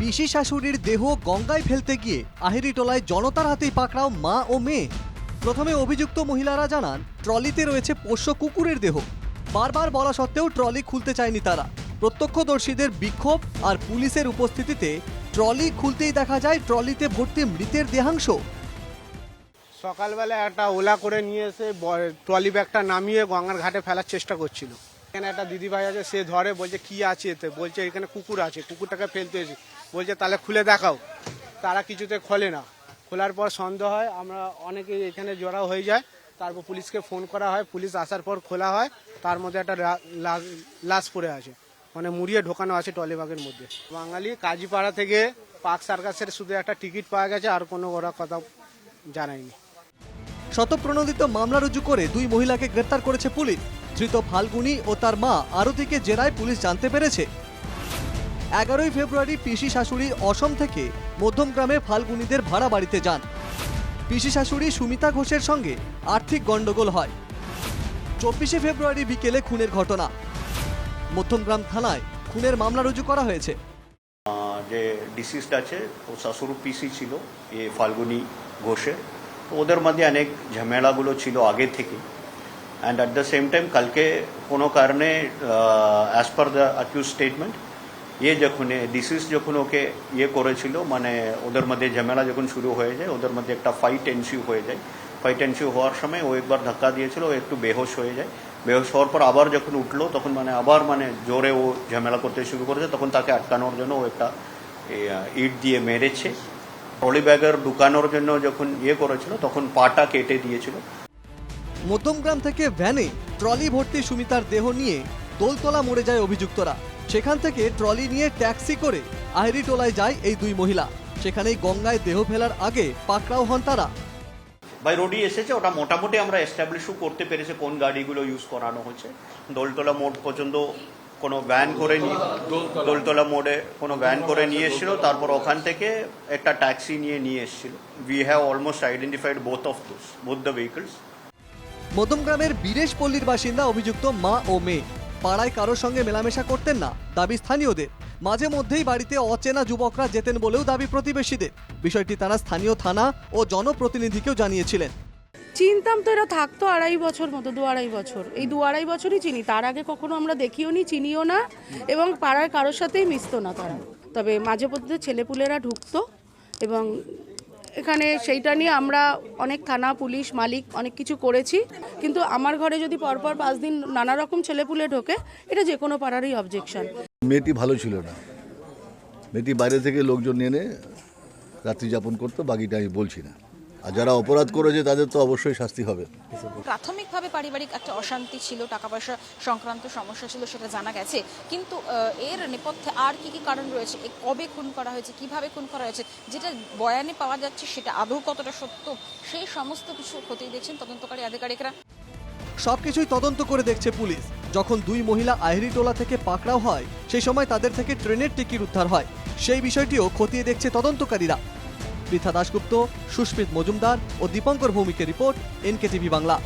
পিসি শাশুড়ির দেহ গঙ্গায় ফেলতে গিয়ে আহিরিটোলায় জনতার হাতেই পাকড়াও মা ও মেয়ে। প্রথমে অভিযুক্ত মহিলারা জানান, ট্রলিতে রয়েছে পোষ্য কুকুরের দেহ। বারবার বলা সত্ত্বেও ট্রলি খুলতে চায়নি তারা। প্রত্যক্ষদর্শীদের বিক্ষোভ আর পুলিশের উপস্থিতিতে ট্রলি খুলতেই দেখা যায় ট্রলিতে ভর্তি মৃতের দেহাংশ। সকালবেলা একটা ওলা করে নিয়ে এসে ট্রলি ব্যাগটা নামিয়ে গঙ্গার ঘাটে ফেলার চেষ্টা করছিল। এখানে একটা দিদিভাই আছে, সে ধরে, বলছে, কি আছে এতে? বলছে, এখানে কুকুর আছে, কুকুরটাকে ফেলতে এসে বলছে, তাহলে খুলে দেখাও। তারা কিছুতে খোলে না। খোলার পর সন্দেহ হয়, আমরা অনেকে এখানে জড়া হয়ে যায়, তারপর পুলিশকে ফোন করা হয়, পুলিশ আসার পর খোলা হয়, তার মধ্যে একটা লাশ পড়ে আছে। মানে মুড়িয়ে ঢোকানো আছে ট্রলি ব্যাগের মধ্যে। বাঙালি কাজীপাড়া থেকে পার্ক সার্কাসের শুধু একটা টিকিট পাওয়া গেছে, আর কোনো ওরা কথা জানায়নি। শতপ্রণোদিত মামলা রুজু করে দুই মহিলাকে গ্রেপ্তার করেছে পুলিশ। ধৃত ফাল্গুনি ও তার মা আরতিকে জেরায় পুলিশ জানতে পেরেছে। এগারোই ফেব্রুয়ারি পিসি শাশুড়ি অসম থেকে মধ্যমগ্রামে ফাল্গুনিদের ভাড়া বাড়িতে যান। পিসি শাশুড়ি সুমিতা ঘোষের সঙ্গে আর্থিক গণ্ডগোল হয়। চব্বিশে ফেব্রুয়ারি বিকেলে খুনের ঘটনা। মধ্যমগ্রাম থানায় খুনের মামলা রুজু করা হয়েছে। যে ডিসিসড আছে, ও শাশুড় পিসি ছিল, এ ফাল্গুনি ঘোষের। ওদের মধ্যে অনেক ঝামেলাগুলো ছিল আগে থেকে। And at the same time কালকে কোনো কারণে as per the accused statement ইয়ে যখন ডিসিস যখন ওকে ইয়ে করেছিল মানে ওদের মধ্যে ঝামেলা যখন শুরু হয়ে যায় ওদের মধ্যে একটা ফাইট এনসিউ হয়ে যায় ফাইট এনসিউ হওয়ার সময় ও একবার ধাক্কা দিয়েছিল ও একটু বেহোশ হয়ে যায় বেহোশ হওয়ার পর আবার যখন উঠল তখন মানে আবার মানে জোরে ও ঝামেলা করতে শুরু করেছে তখন তাকে আটকানোর জন্য ও একটা ইট দিয়ে মেরেছে ট্রলি ব্যাগের ঢুকানোর জন্য যখন ইয়ে করেছিল তখন পাটা কেটে দিয়েছিল মধ্যমগ্রাম থেকে ভ্যানে ট্রলি ভর্তি সুমিতার দেহ নিয়ে দোলতলা মরে যায় অভিযুক্তরা। সেখান থেকে ট্রলি নিয়ে ট্যাক্সি করে আহিরিটোলায় যায় এই দুই মহিলা। সেখানেই গঙ্গায় দেহ ফেলার আগে পাকড়াও হন তারা। বাই রোডই এসেছে, ওটা মোটামুটি আমরা এস্টাবলিশও করতে পেরেছে কোন গাড়িগুলো ইউজ করানো হচ্ছে। দোলতলা মোড় পর্যন্ত কোনো ভ্যান করে নিয়ে দোলতলা মোড়ে কোনো ভ্যান করে নিয়ে এসেছিল, তারপর ওখান থেকে একটা ট্যাক্সি নিয়ে নিয়ে এসেছিল। We have almost identified both of those both the vehicles মধ্যমগ্রামের Biresh পল্লীর বাসিন্দা অভিযুক্ত মা ও মেয়ে। পাড়ায় কারোর সঙ্গে মেলামেশা করতেন না, দাবি স্থানীয়দের। মাঝে মধ্যেই বাড়িতে অচেনা যুবকরা যেতেন বলেও দাবি প্রতিবেশীদের। বিষয়টি তারা স্থানীয় থানা ও জনপ্রতিনিধিকেও জানিয়েছিলেন। চিনতাম তো এরা থাকতো আড়াই বছর মতো, দু আড়াই বছর। এই দু আড়াই বছরই চিনি, তার আগে কখনো আমরা দেখিও নি, চিনিও না, এবং পাড়ার কারোর সাথেই মিশতো না তারা। তবে মাঝে মধ্যে ছেলেপুলেরা ঢুকতো, এবং এখানে সেইটা নিয়ে আমরা অনেক থানা, পুলিশ, মালিক অনেক কিছু করেছি। কিন্তু আমার ঘরে যদি পরপর পাঁচ দিন নানা রকম ছেলেপুলে ঢোকে, এটা যে কোনো পাড়ারই অবজেকশন মেয়েটি ভালো ছিল না। মেয়েটি বাইরে থেকে লোকজন নিয়ে রাত্রি যাপন করতো, বাকিটা আমি বলছি না। আর যারা অপরাধ করেছে তাদের তো অবশ্যই শাস্তি হবে। প্রাথমিকভাবে পারিবারিক একটা অশান্তি ছিল টাকা পয়সা সংক্রান্ত সমস্যা ছিল সেটা জানা গেছে। কিন্তু এর নেপথ্যে আর কি কি কারণ রয়েছে এ কবে খুন করা হয়েছে কীভাবে খুন করা হয়েছে যেটা বয়ানে পাওয়া যাচ্ছে সেটা আদৌ কতটা সত্য সেই সমস্ত কিছু খতিয়ে দেখছেন তদন্তকারী আধিকারিকরা। সবকিছুই তদন্ত করে দেখছে পুলিশ। যখন দুই মহিলা আহিরিটোলা থেকে পাকড়াও হয় সেই সময় তাদের থেকে ট্রেনের টিকিট উদ্ধার হয়। সেই বিষয়টিও খতিয়ে দেখছে তদন্তকারীরা। পৃথা দাশগুপ্ত সুস্মিত মজুমদার ও দীপঙ্কর ভৌমিকের রিপোর্ট এনকে টিভি বাংলা।